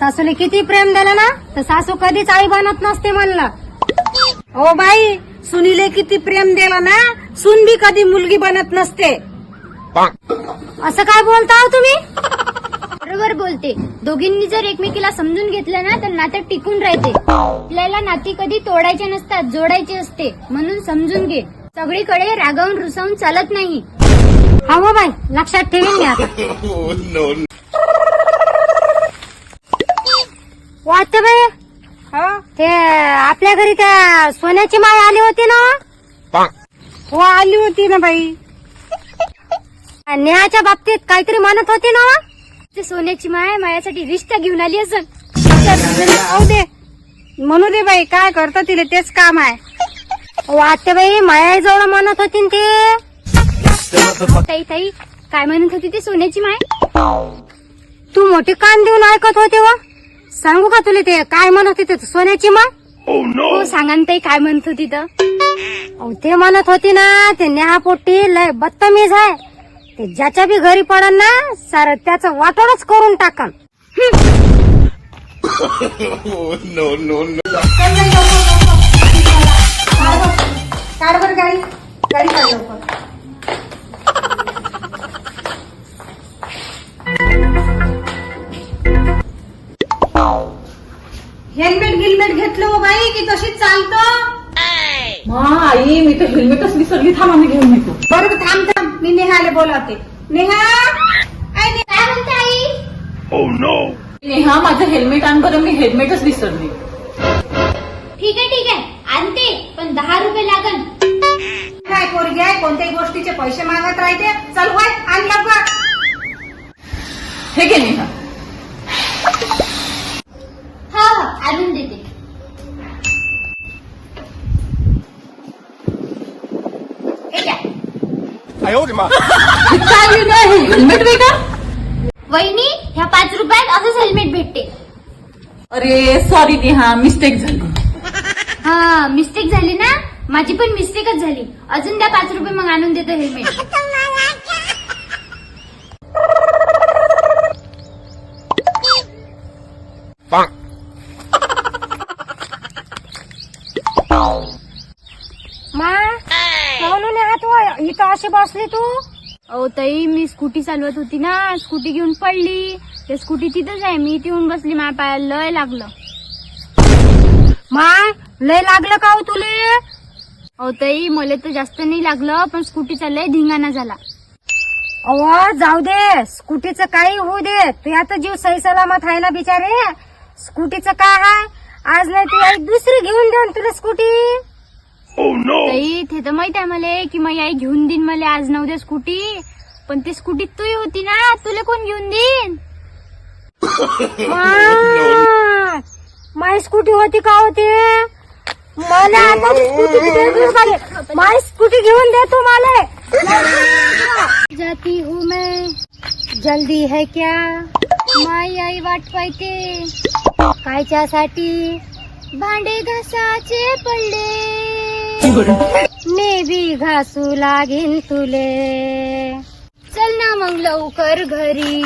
सासूला किती प्रेम दिलं ना? तर सासू कधीच आई बनत नसते म्हणलं. हो बाई सुनीले किती प्रेम दिलं ना? सुन बी कधी मुलगी बनत नसते. असं काय बोलता हो तुम्ही? बरोबर बोलते. दोघींनी जर एकमेकीला समजून घेतलं ना तर नातं टिकून राहते. आपल्याला नाती कधी तोडायचे नसतात जोडायचे असते. म्हणून समजून घे. सगळीकडे रागावून रुसावून चालत नाही. हा हो बाई लक्षात ठेवीन मी आता बाई? हो? ते आपल्या घरी त्या सोन्याची माय आली होती ना? हो आली होती ना बाई. नेहाच्या बाबतीत काहीतरी म्हणत होती ना ते सोन्याची माय मायासाठी रिश्ता घेऊन आली असं जाऊ दे. म्हणू दे बाई काय करतं तिले तेच काम आहे. वाटते बाई माया जवळ म्हणत होती न ते. ताई ताई काय म्हणत होती ते सोन्याची माय तू मोठी कान देऊन ऐकत होते व? सांगू का तुला ते? काय म्हणत होते ते? सोन्याची माय हो सांगा ना ताई काय म्हणत होती तर. अहो, ते म्हणत होती ना ते नेहा पोट्टी लय बदतमीज आहे. ते ज्याच्या बी घरी पडन ना सार त्याचं वाटोळच करून टाकन. काढ बर गाडी. गाडी काढ लवकर. हेल्मेट गिल्मेट घेतलं हो बाई की तशीच चालतं? मा आई मी तर हेल्मेटच विसरली थांबा मी घेऊन येतो. बरं थांब थांब. मी नेहाले बोलावते. नेहा? आई नेहा. काय म्हणते आई? नेहा माझं हेल्मेट आण बरं मी हेल्मेटच विसरली ठीक आहे ठीक आहे. आणते पण दहा रुपये लागन. काय पोरगी आहे? कोणत्याही गोष्टीचे पैसे मागत राहते? चल होय आण लवकर. हे घे नेहा. काय हेल्मेट वेगळा वहिनी ह्या पाच रुपयात असंच हेल्मेट भेटते. अरे सॉरी नेहा मिस्टेक झाली. हा मिस्टेक झाली ना? माझी पण मिस्टेकच झाली. अजून द्या पाच रुपये मग आणून देतो हेल्मेट मा म्हणून नेहा तू इथं अशी बसली तू. अहो ताई मी स्कूटी चालवत होती ना. स्कूटी घेऊन पडली. ते स्कूटी तिथंच आहे. मी इथे येऊन बसली. माझ्या पायाला लय लागलं. माय लय लागलं का हो तुले? अहो ताई मला तर जास्त नाही लागलं पण स्कूटीचा लय धिंगाणा झाला. अव जाऊ दे. स्कूटीचं काही होऊ दे. तू आता जीव सही सलामत आहे ना बिचारे. स्कूटीचं काय आहे आज नाही ती आई दुसरी घेऊन देऊन तुला स्कूटी. ताई ते तर माहीत आहे मला की माझी आई घेऊन देईन मला आज नऊ उद्या स्कूटी. पण ती स्कूटी तू होती ना तुला कोण घेऊन देईन? माय स्कूटी होती का होती? मला आता स्कूटी झाली. माय स्कूटी घेऊन दे तू मला. जाती हूँ मैं. जल्दी है क्या? माई आई वाट पाहते. कायच्यासाठी भांडे घासाचे पडले. मी बी घासू लागेन तुले चल ना मग लवकर घरी.